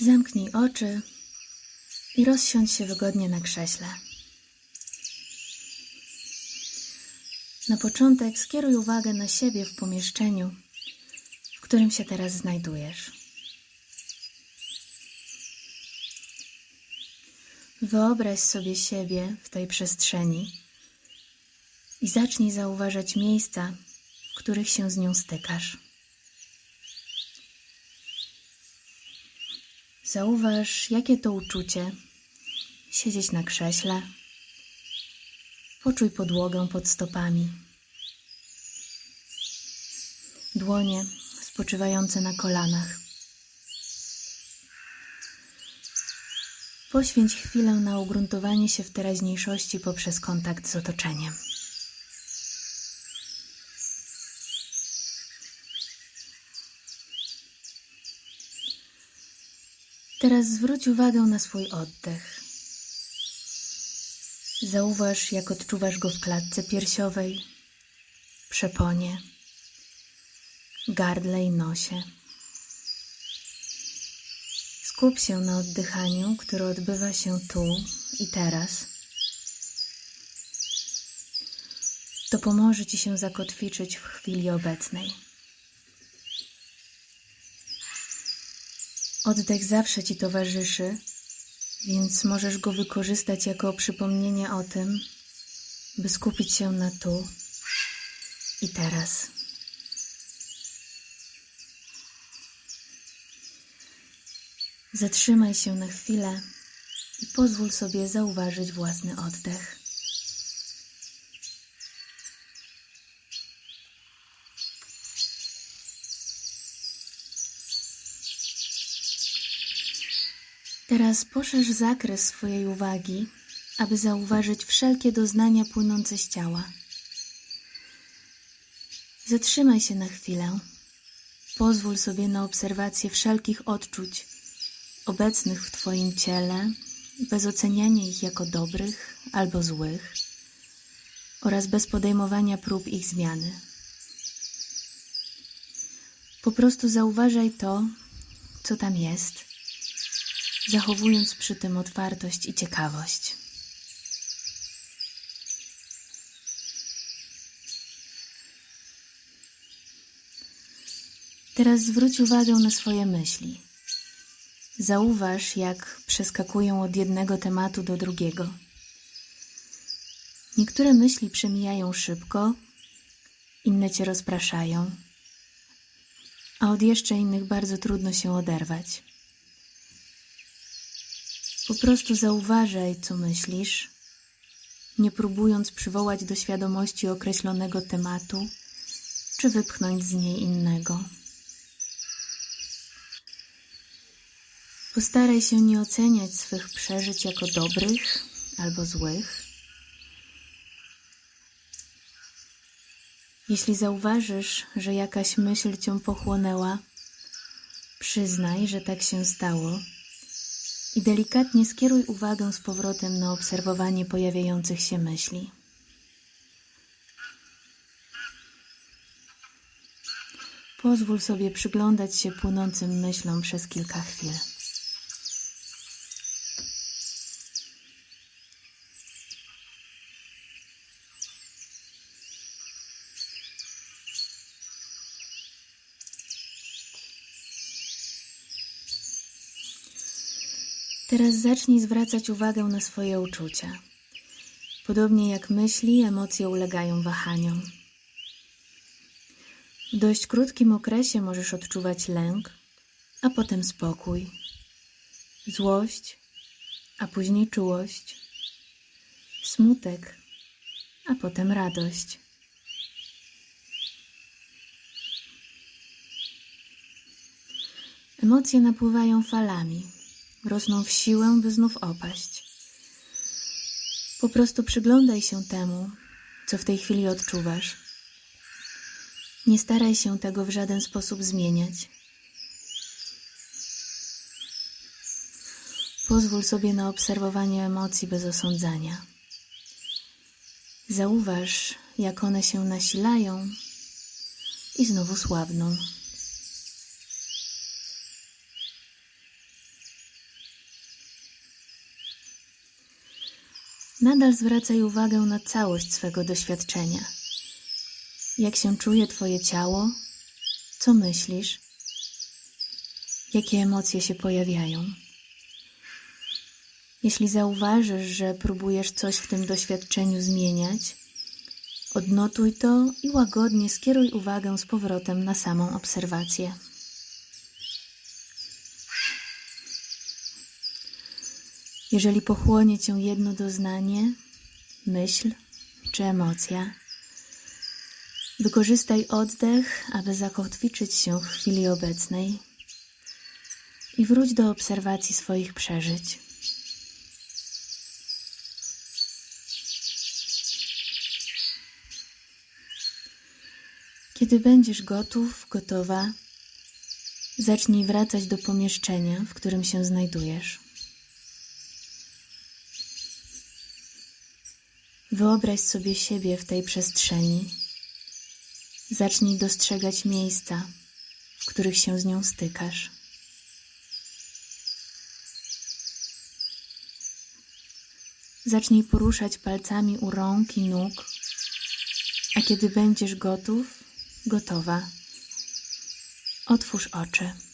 Zamknij oczy i rozsiądź się wygodnie na krześle. Na początek skieruj uwagę na siebie w pomieszczeniu, w którym się teraz znajdujesz. Wyobraź sobie siebie w tej przestrzeni i zacznij zauważać miejsca, w których się z nią stykasz. Zauważ, jakie to uczucie siedzieć na krześle. Poczuj podłogę pod stopami. Dłonie spoczywające na kolanach. Poświęć chwilę na ugruntowanie się w teraźniejszości poprzez kontakt z otoczeniem. Teraz zwróć uwagę na swój oddech. Zauważ, jak odczuwasz go w klatce piersiowej, przeponie, gardle i nosie. Skup się na oddychaniu, które odbywa się tu i teraz. To pomoże Ci się zakotwiczyć w chwili obecnej. Oddech zawsze Ci towarzyszy, więc możesz go wykorzystać jako przypomnienie o tym, by skupić się na tu i teraz. Zatrzymaj się na chwilę i pozwól sobie zauważyć własny oddech. Teraz poszerz zakres swojej uwagi, aby zauważyć wszelkie doznania płynące z ciała. Zatrzymaj się na chwilę. Pozwól sobie na obserwację wszelkich odczuć obecnych w Twoim ciele, bez oceniania ich jako dobrych albo złych oraz bez podejmowania prób ich zmiany. Po prostu zauważaj to, co tam jest zachowując przy tym otwartość i ciekawość. Teraz zwróć uwagę na swoje myśli. Zauważ, jak przeskakują od jednego tematu do drugiego. Niektóre myśli przemijają szybko, inne cię rozpraszają, a od jeszcze innych bardzo trudno się oderwać. Po prostu zauważaj, co myślisz, nie próbując przywołać do świadomości określonego tematu, czy wypchnąć z niej innego. Postaraj się nie oceniać swych przeżyć jako dobrych albo złych. Jeśli zauważysz, że jakaś myśl cię pochłonęła, przyznaj, że tak się stało i delikatnie skieruj uwagę z powrotem na obserwowanie pojawiających się myśli. Pozwól sobie przyglądać się płynącym myślom przez kilka chwil. Teraz zacznij zwracać uwagę na swoje uczucia. Podobnie jak myśli, emocje ulegają wahaniom. W dość krótkim okresie możesz odczuwać lęk, a potem spokój, złość, a później czułość, smutek, a potem radość. Emocje napływają falami rosną w siłę, by znów opaść. Po prostu przyglądaj się temu, co w tej chwili odczuwasz. Nie staraj się tego w żaden sposób zmieniać. Pozwól sobie na obserwowanie emocji bez osądzania. Zauważ, jak one się nasilają i znowu słabną. Nadal zwracaj uwagę na całość swego doświadczenia. Jak się czuje Twoje ciało? Co myślisz? Jakie emocje się pojawiają? Jeśli zauważysz, że próbujesz coś w tym doświadczeniu zmieniać, odnotuj to i łagodnie skieruj uwagę z powrotem na samą obserwację. Jeżeli pochłonie cię jedno doznanie, myśl czy emocja, wykorzystaj oddech, aby zakotwiczyć się w chwili obecnej i wróć do obserwacji swoich przeżyć. Kiedy będziesz gotów, gotowa, zacznij wracać do pomieszczenia, w którym się znajdujesz. Wyobraź sobie siebie w tej przestrzeni. Zacznij dostrzegać miejsca, w których się z nią stykasz. Zacznij poruszać palcami u rąk i nóg, a kiedy będziesz gotów, gotowa, otwórz oczy.